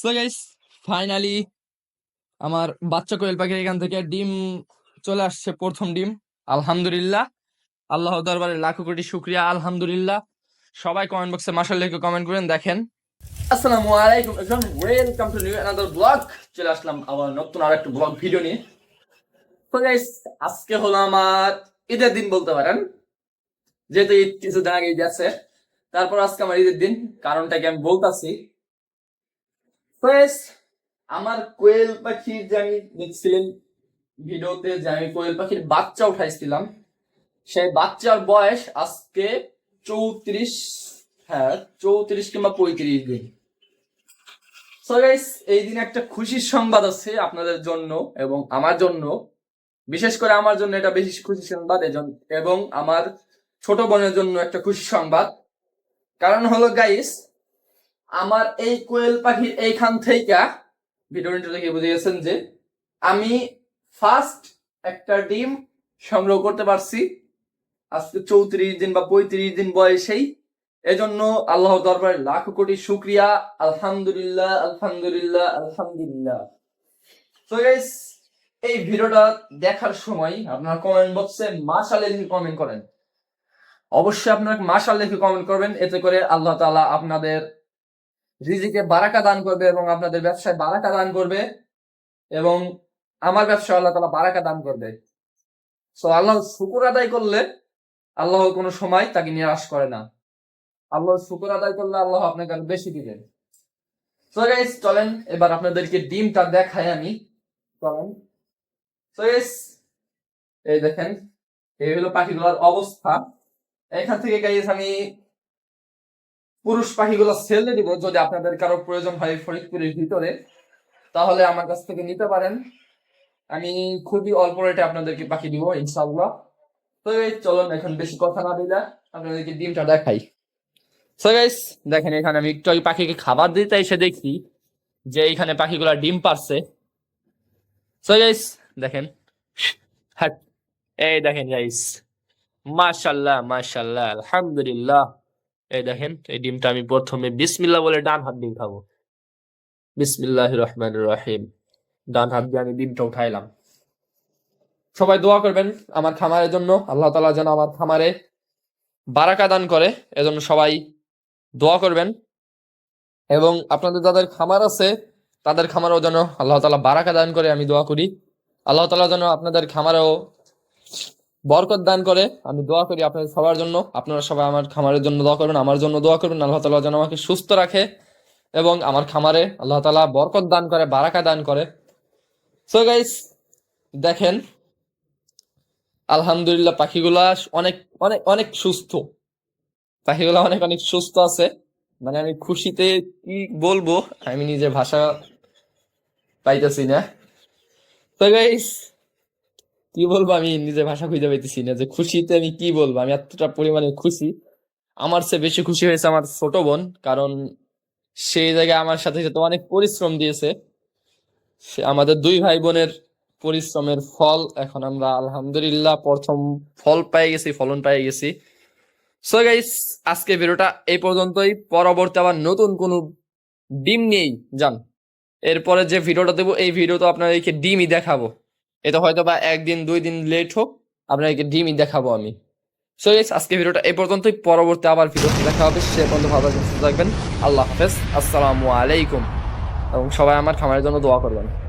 So guys finally আমার বাচ্চা কোয়েল পাখির এখান থেকে ডিম চলে আসছে প্রথম ডিম। আলহামদুলিল্লাহ। আল্লাহ দরবারে লাখো কোটি শুক্রিয়া, আলহামদুলিল্লাহ। সবাই কমেন্ট বক্সে মাসাল লিখে কমেন্ট করেন, দেখেন। আসসালামু আলাইকুম everyone welcome to new another blog চলে আসলাম আবার নতুন আরেকটা ব্লগ ভিডিও নিয়ে। তো গাইস আজকে হলো আমার ঈদের দিন বলতে পারেন। যেহেতু ঈদ কিছুদিন আগে ঈদ আছে তারপর আজকে আমার ঈদের দিন। কারণটাকে আমি বলতাছি আমার কোয়েল পাখি যে আমি দেখছিলেন ভিডিওতে যে আমি কোয়েল পাখির বাচ্চা উঠাইছিলাম, সেই বাচ্চার বয়স আজকে চৌত্রিশ হ্যাঁ চৌত্রিশ কিংবা পঁয়ত্রিশ দিন। এই দিন একটা খুশির সংবাদ আছে আপনাদের জন্য এবং আমার জন্য। বিশেষ করে আমার জন্য এটা বেশি খুশির সংবাদ এবং আমার ছোট বোনের জন্য একটা খুশির সংবাদ। কারণ হলো গাইস আমার এই কোয়েল পাখির এইখান থেকে ভিডিওটা দেখে বুঝে গেছেন যে আমি ফার্স্ট একটা ডিম সংগ্রহ করতে পারছি। আজকে চৌত্রিশ দিন বা পঁয়ত্রিশ দিন বয়সেই। এজন্য আল্লাহ দরবারে লাখ কোটি শুক্রিয়া। আলহামদুলিল্লাহ আলহামদুলিল্লাহ আলহামদুলিল্লাহ। তো এই ভিডিওটা দেখার সময় আপনারা কমেন্ট বক্সে মাশাল লিখে কমেন্ট করেন। অবশ্যই আপনারা মাশাল লিখে কমেন্ট করবেন। এতে করে আল্লাহ তাআলা আপনাদের রিজিকে বারাকা দান করবে এবং আপনাদের ব্যবসায় বারাকা দান করবে এবং আমার ব্যবসায় আল্লাহ তালা বারাকা দান করবে। সো আল্লাহ শুকুর আদায় করলে আল্লাহ কোনো সময় তাকে নিরাশ করে না। আল্লাহ শুকুর আদায় করলে আল্লাহ আপনাকে আরও বেশি দিবেন সো গাইস চলেন, এবার আপনাদেরকে ডিমটা দেখাই আমি। চলেন। সো গাইস এই দেখেন, এই হলো পাখিগুলোর অবস্থা। এখান থেকে গাইস আমি পুরুষ পাখিগুলো ছেড়ে দিব, যদি আপনাদের কারও প্রয়োজন হয় ফরিদপুরের ভিতরে, তাহলে আমার কাছ থেকে নিতে পারেন। আমি খুবই অল্প রেটে আপনাদেরকে পাখি দিব, ইনশাআল্লাহ। তো এই চলুন, এখন বেশি কথা না দিলে আপনাদেরকে ডিমটা দেখাই। সো গাইস দেখেন, এখানে আমি একটু পাখিকে খাবার দিতে এসে দেখি যে এইখানে পাখিগুলো ডিম পারছে সো গাইস দেখেন হ্যাঁ এই দেখেন গাইস মাশাল্লাহ মাশাল্লাহ আলহামদুলিল্লাহ। এই দেখেন, এই ডিমটা আমি প্রথমে বিসমিল্লা বলে ডান হাত ডিম খাব বিসমিল্লাহ রহমান রহিম। ডান হাত দিয়ে আমি ডিমটা উঠাইলাম। সবাই দোয়া করবেন আমার খামারের জন্য। আল্লাহ তালা যেন আমার খামারে বারাকা দান করে, এজন্য সবাই দোয়া করবেন। এবং আপনাদের যাদের খামার আছে, তাদের খামারও যেন আল্লাহ তালা বারাকা দান করে আমি দোয়া করি। আল্লাহ তালা যেন আপনাদের খামারেও বরকত দান করে। আমি দোয়া করি আপনাদের সবার জন্য। আপনারা সবাই আমার খামারের জন্য দোয়া করবেন, আমার জন্য দোয়া করবেন। আল্লাহ তালা যেন আমাকে সুস্থ রাখে এবং আমার খামারে আল্লাহ তালা বরকত দান করে, বারাকা দান করে। সো গাইস দেখেন, আলহামদুলিল্লাহ পাখিগুলা অনেক অনেক অনেক সুস্থ। পাখিগুলা অনেক অনেক সুস্থ আছে। মানে আমি খুশিতে কি বলব, আমি নিজে ভাষা পাইতেছি না। তো গাইস কি বলব আমি নিজে ভাষা খুঁজে পাইতেছি না যে খুশিতে আমি কি বলব? আমি এতটা পরিমাণে খুশি। আমার চেয়ে বেশি খুশি হয়েছে আমার ছোট বোন, কারণ সেই জায়গায় আমার সাথে সাথে অনেক পরিশ্রম দিয়েছে। আমাদের দুই ভাই বোনের পরিশ্রমের ফল এখন আমরা আলহামদুলিল্লাহ প্রথম ফল পেয়ে গেছি, ফলন পেয়ে গেছি। সো গাইস আজকে ভিডিওটা এই পর্যন্তই। পরবর্তী আবার নতুন কোনো ডিম নিয়েই যান। এরপরে যে ভিডিওটা দেবো, এই ভিডিও তো আপনাদেরকে ডিমই দেখাবো। এটা হয়তো বা একদিন, দুই দিন লেট হোক আপনাদেরকে ডিমই দেখাবো আমি। সো ইয়েস আজকে ভিডিওটা এই পর্যন্তই। পরবর্তী আবার ভিডিও দেখা হবে। সে পর্যন্ত ভালো থাকবেন। আল্লাহ হাফেজ। আসসালামু আলাইকুম। এবং সবাই আমার খামারের জন্য দোয়া করবেন।